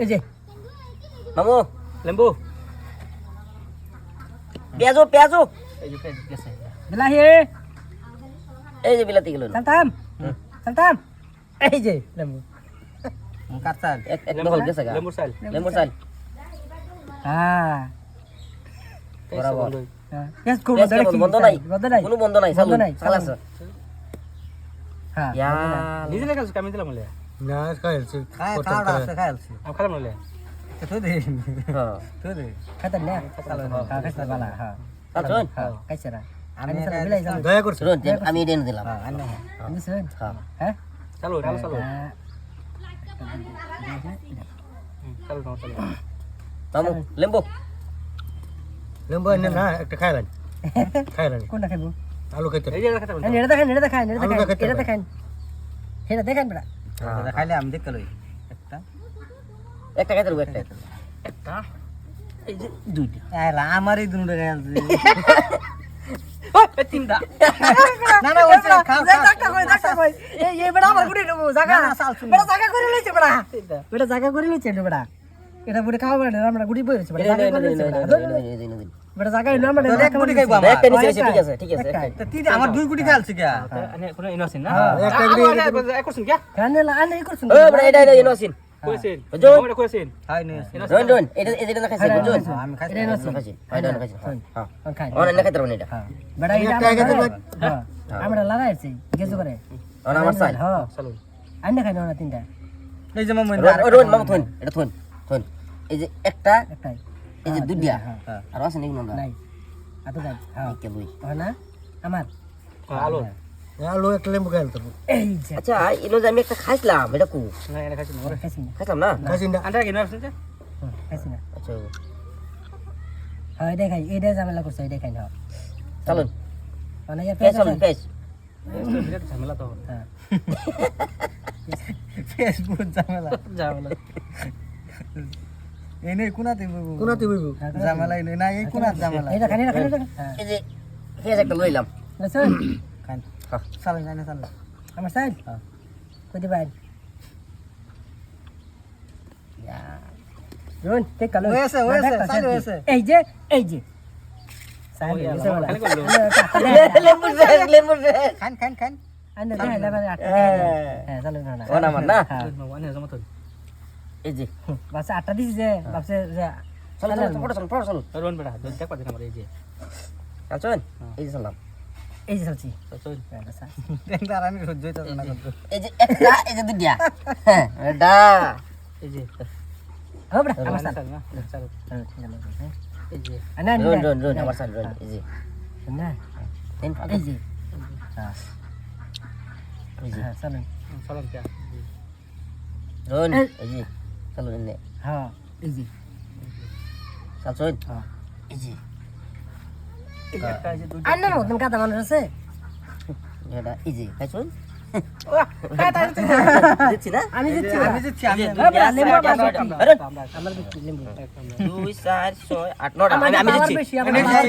এই যে। মামু লেম্বু। পেঁয়াজু পেঁয়াজু। এই যে পেঁয়াজ গেছে। বিলাহি। এই যে বিলাতি গেল। সালতাম সালতাম এই যে লেম্বু। গেছে লেমন হ্যাঁ। বরাবর। হ্যাঁ। পেঁয়াজ বন্ধ নাই। কোনো বন্ধ নাই বন্ধ চালু নাই, চাল চালু। হ্যাঁ নিজে দিলাম বলে। না খাইছি খায় খাওয়া আছে খাইছি আমি খালাম বলে তো দে হ্যাঁ তো দে খাইতেন না হ্যাঁ খাইতে বালা হ্যাঁ চালছুন হ্যাঁ খাইছে না আমি আমি সালা এটা- বিলাই চালু দয়া করছি শুনুন যে আমি দেন দিলাম হ্যাঁ আন্না আমি শুন হ্যাঁ হ্যাঁ চালু চালু চালু হ্যাঁ। চালু নাও চালু মামু লেম্বু লেম্বু এনে না একটা খাইলাম খাইলাম কোনটা খাইবো আলু খাইতে এই যে দেখা এই এটা দেখেন এটা দেখেন এটা আলু দেখেন দেখাইতে এটা হবে। দেখেন এটা দেখেন বড়া খাইলে আমি দেখতে লই একটা একটা খাইতে একটা একটা এই যে দুইটা আইলা আমার এই দুটো খাইছি তিনটা না না ওই খাও জায়গা কই জায়গা কই এই এই বড়া আমার গুড়ি জায়গা না, করে লইছে বড়া বড়া জায়গা করে লইছে বড়া এটা বুড়ি খাওয়া বড়া আমরা গুড়ি বইছে বড়া জায়গা করে লইছে বড়া এক খাইবো আমার। একটা নিচে ঠিক আছে ঠিক আছে তো তিন আমার দুই গুটি খাইছি কে কোনো ইনোসেন্ট না? একটা গুটি এক করছেন কে কানে আনে করছুন ও বড় এটা এটা ইনোসিন কইছেন? জন। আমরা কইছেন? হাই নে জন। জন এটা এটা না খাইছে জন? আমি খাইছি। এটা নসিন খাইছে এটা না হ্যাঁ। খাই। অন না খাইতে পারব এটা। হ্যাঁ। এটা একটা আগে আমরা তো হ্যাঁ। আমরা লাগাইছি গেছো করে অন আমার চাল। হ্যাঁ। চালু আন্নে খাই না তিনটা। এই যে মামু রোন রোন মামু এটা থুন থুন। এই যে একটা একটাই। এই যে দুইটা হ্যাঁ আর আছে নাকি নন্দা নাই আতো গাই হ্যাঁ কে দুই হয় না আমার আলো আলু একটা লেম্বু খাইল তো এই যে আচ্ছা এলো যে আমি একটা খাইছিলাম এটা কু না এনে খাইছেন না খাইছি না খাইছিলাম না খাইছি না আন্ডা কি ইনোসেন্ট হুম, খাইছি না আচ্ছা হ্যাঁ এটাই খাই এটাই ঝামেলা করছে এটাই খাই না চলুন মানে ইয়া পেঁয়াজ পেঁয়াজ চলুন পেঁয়াজ বিরাট ঝামেলা তো হ্যাঁ ফেসবুক ঝামেলা ঝামেলা এনে কোনাতে বইবো? কোনাতে বইবু? ঝামেলা এনে না এই কোনাত ঝামেলা এটা খানি রাখা এটা হ্যাঁ। এই যে পেঁয়াজ একটা লইলাম লসুন খান। হ্যাঁ। চালু জানে চালু। আমার সাইড হ্যাঁ। কই দিবেন রুন তে কালো। হয়েছে, হয়েছে, চালু হয়েছে। এই যে এই যে। সাইড ওই হয়েছে আল্লাহ, বলা খালি করল। লেম্বু ফ্রেশ লেম্বু ফ্রেশ খান খান খান। আন্নে দেখাই লেবার আটটা হ্যাঁ। চলো না না। ও না আমার না। হ্যাঁ। ওয়ানে জমা তো। এই যে বাসে আটটা দিছি যে বাসে যে চলো চলো পড়ো চলো পড়ো চলো। রোন দেখ আমার এই যে। চলছেন এই যে চললাম। এই যে চলছি। চল। হ্যাঁ, দেখ আর আমি সহ্য হইতাছে না এই যে। একটা এই যে দুইটা। হ্যাঁ এটা। এই যে হ্যাঁ বড়া আমার আমার সাইড চাল না চালু হ্যাঁ হ্যাঁ। এই যে। আন্না রোন রোন রোন আমার সাইড রোন এই যে। না। এই যে। হ্যাঁ। এই যে। হ্যাঁ। চলুন রোন এই যে। চলো এনে হ্যাঁ এই যে চলছেন হ্যাঁ যে দুই আন্নার মতন কাদা মানুষ আছে? এটা এই যে খাইছুন কাদা দিচ্ছি না আমি